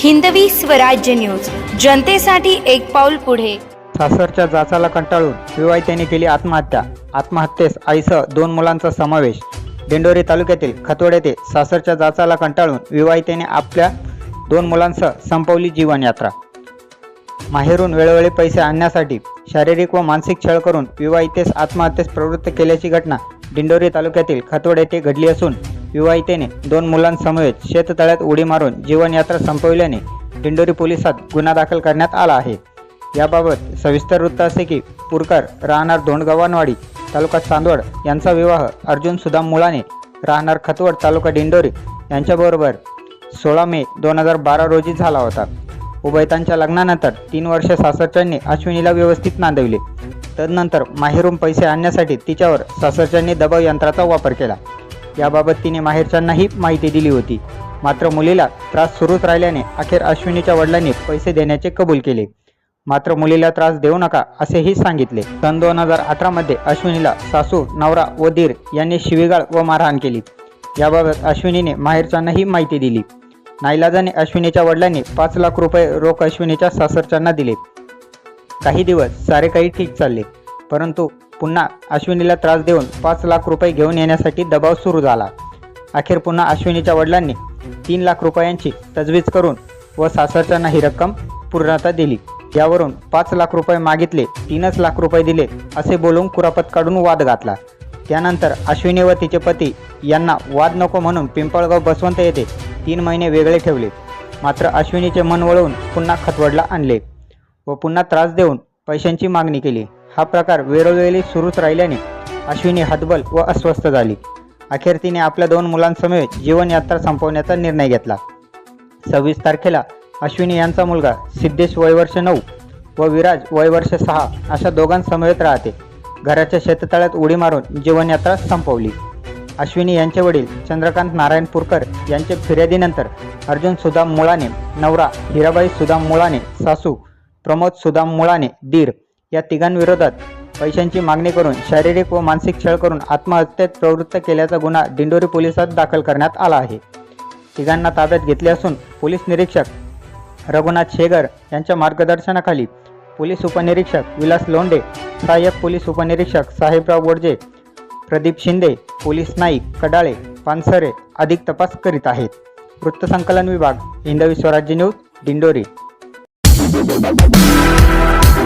हिंदवी Swarajya news. जनतेसाठी एक पाऊल पुढे. सासरच्या जाचाला कंटाळून विवाहितेने केली आत्महत्या. आत्महत्येस आईसह दोन मुलांचा समावेश. दिंडोरी तालुक्यातील खतवड येथे सासरच्या जाचाला कंटाळून विवाहितेने आपल्या दोन मुलांसह संपवली जीवनयात्रा. माहेरून वेळोवेळी पैसे आणण्यासाठी शारीरिक व मानसिक छळ करून विवाहितेस आत्महत्येस प्रवृत्त केल्याची घटना दिंडोरी तालुक्यातील खतवड येथे घडली असून विवाहितेने दोन मुलांसमवेत शेततळ्यात उडी मारून जीवनयात्रा संपविल्याने दिंडोरी पोलिसात गुन्हा दाखल करण्यात आला आहे. याबाबत सविस्तर वृत्त असे की पुरकर राहणार धोंडगव्हाणवाडी तालुका चांदवड यांचा विवाह अर्जुन सुदाम मुलाने राहणार खतवड तालुका दिंडोरी यांच्याबरोबर सोळा मे दोन हजार बारा रोजी झाला होता. उभयतांच्या लग्नानंतर तीन वर्ष सासरच्यांनी अश्विनीला व्यवस्थित नांदविले. तदनंतर माहेरून पैसे आणण्यासाठी तिच्यावर सासरच्यांनी दबाव यंत्राचा वापर केला. याबाबत तिने माहेरच्यांनाही माहिती दिली होती. मात्र मुलीला त्रास सुरूच राहिल्याने अखेर अश्विनीच्या वडिलांनी पैसे देण्याचे कबूल केले. मात्र मुलीला त्रास देऊ नका असेही सांगितले. सन दोन हजार अठरामध्ये अश्विनीला सासू नवरा व दीर यांनी शिवीगाळ व मारहाण केली. याबाबत अश्विनीने माहेरच्यांनाही माहिती दिली. नाईलाजाने अश्विनीच्या वडिलांनी पाच लाख रुपये रोख अश्विनीच्या सासरच्यांना दिले. काही दिवस सारे काही ठीक चालले परंतु पुन्हा अश्विनीला त्रास देऊन पाच लाख रुपये घेऊन येण्यासाठी दबाव सुरू झाला. अखेर पुन्हा अश्विनीच्या वडिलांनी तीन लाख रुपयांची तजवीज करून व सासरच्यांना ही रक्कम पूर्णता दिली. यावरून पाच लाख रुपये मागितले तीनच लाख रुपये दिले असे बोलून कुरापत काढून वाद घातला. त्यानंतर अश्विनी व तिचे पती यांना वाद नको म्हणून पिंपळगाव बसवंत येथे तीन महिने वेगळे ठेवले. मात्र अश्विनीचे मन वळवून पुन्हा खतवडला आणले व पुन्हा त्रास देऊन पैशांची मागणी केली. हा प्रकार वेळोवेळी सुरूच राहिल्याने अश्विनी हतबल व अस्वस्थ झाली. अखेर तिने आपल्या दोन मुलांसमवेत जीवनयात्रा संपवण्याचा निर्णय घेतला. सव्वीस तारखेला अश्विनी यांचा मुलगा सिद्धेश वयवर्ष नऊ व विराज वयवर्ष सहा अशा दोघांसमवेत राहते. घराच्या शेततळ्यात उडी मारून जीवनयात्रा संपवली. अश्विनी यांचे वडील चंद्रकांत नारायण पुरकर यांचे फिर्यादीनंतर अर्जुन सुदाम मुळाने नवरा हिराबाई सुदाम मुळाने सासू प्रमोद सुदाम मुळाने दीर या तिघांविरोधात पैशांची मागणी करून शारीरिक व मानसिक छळ करून आत्महत्येत प्रवृत्त केल्याचा गुन्हा दिंडोरी पोलिसात दाखल करण्यात आला आहे. तिघांना ताब्यात घेतले असून पोलीस निरीक्षक रघुनाथ शेगर यांच्या मार्गदर्शनाखाली पोलीस उपनिरीक्षक विलास लोंडे सहाय्यक पोलीस उपनिरीक्षक साहेबराव गोडजे प्रदीप शिंदे पोलीस नाईक कडाळे पानसरे अधिक तपास करीत आहेत. वृत्तसंकलन विभाग Hindavi Swarajya news Dindori.